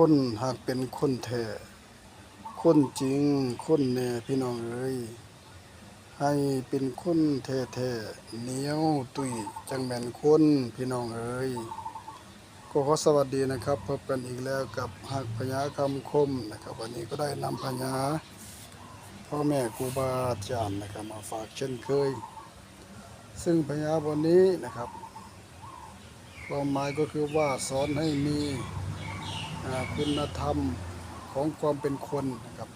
คนหากเป็นคนแท้คนจริง คนแน่พี่น้องเอ้ยให้เป็นคนแท้ๆเหนียวตุยจังแม่นคนพี่น้องเอ้ยก็ขอสวัสดีนะครับพบกันอีกแล้วกับหักพญาคำคมนะครับ วันนี้ก็ได้นำพญาพ่อแม่ครูบาอาจารย์นะครับมาฝากเช่นเคย ซึ่งพญาบนนี้นะครับ ความหมายก็คือว่าสอนให้มี คุณธรรมของความเป็นคนนะครับ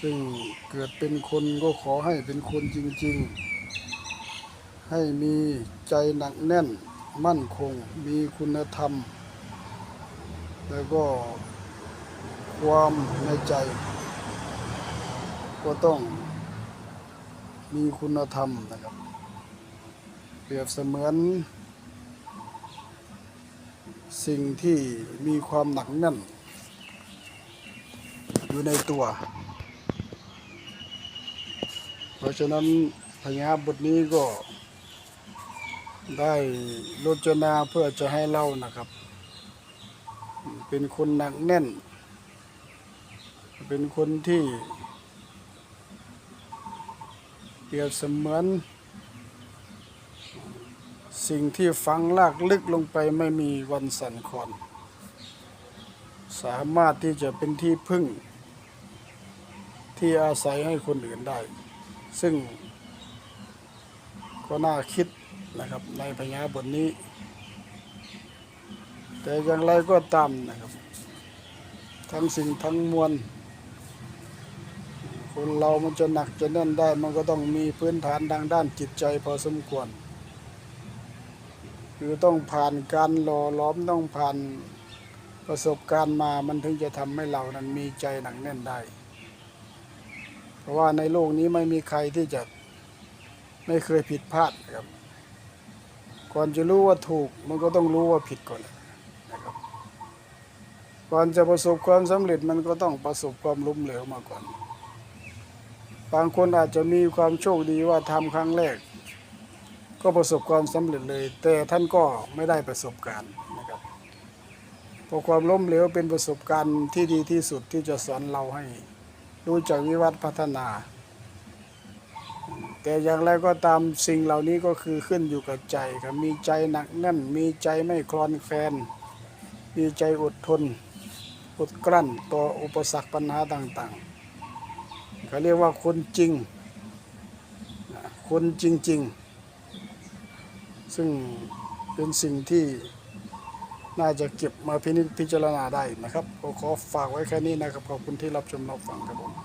ซึ่งเกิดเป็นคนก็ขอให้เป็นคนจริง ๆ ให้มีใจหนักแน่นมั่นคงมีคุณธรรม แล้วก็ความในใจ ก็ต้องมีคุณธรรมนะครับ เปรียบเสมือน สิ่งที่มีความหนักแน่น อยู่ในตัว เพราะฉะนั้นพญาบทนี้ก็ได้รจนาเพื่อจะให้เล่านะครับ เป็นคนหนักแน่น เป็นคนที่เปรียบเสมือน สิ่งที่ฝังลากลึกลงไปไม่มีวันสั่นคลอน สามารถที่จะเป็นที่พึ่ง ที่อาศัยให้คนอื่นได้ ซึ่งก็น่าคิดนะครับในพญาบทนี้ แต่อย่างไรก็ตามนะครับ ทั้งสิ่งทั้งมวล คนเรามันจะหนักจะแน่นได้ มันก็ต้องมีพื้นฐานทางด้านจิตใจพอสมควร คือต้องผ่านการหล่อล้อมต้องผ่านประสบการณ์มามันถึงจะทำให้เรานั้นมีใจหนักแน่นได้ เพราะว่าในโลกนี้ไม่มีใครที่จะไม่เคยผิดพลาดนะครับก่อนจะรู้ว่าถูกมันก็ต้องรู้ว่าผิดก่อนนะครับก่อนจะประสบความสำเร็จมันก็ต้องประสบความล้มเหลวมาก่อน บางคนอาจจะมีความโชคดีว่าทำครั้งแรก ก็ประสบความสำเร็จเลย แต่ท่านก็ไม่ได้ประสบการณ์นะครับเพราะความล้มเหลวเป็นประสบการณ์ที่ดีที่สุดที่จะสอนเราให้รู้จักวิวัฒน์พัฒนา แต่อย่างไรก็ตามสิ่งเหล่านี้ก็คือขึ้นอยู่กับใจครับมีใจหนักแน่น มีใจไม่คลอนแคลนมีใจอดทนอดกลั้นต่ออุปสรรคปัญหาต่างๆเขาเรียกว่าคนจริง คนจริง ๆ ซึ่งเป็นสิ่งที่น่าจะเก็บมาพินิจพิจารณาได้นะครับผมขอฝากไว้แค่นี้นะครับ ขอบคุณที่รับชมรับฟังครับผม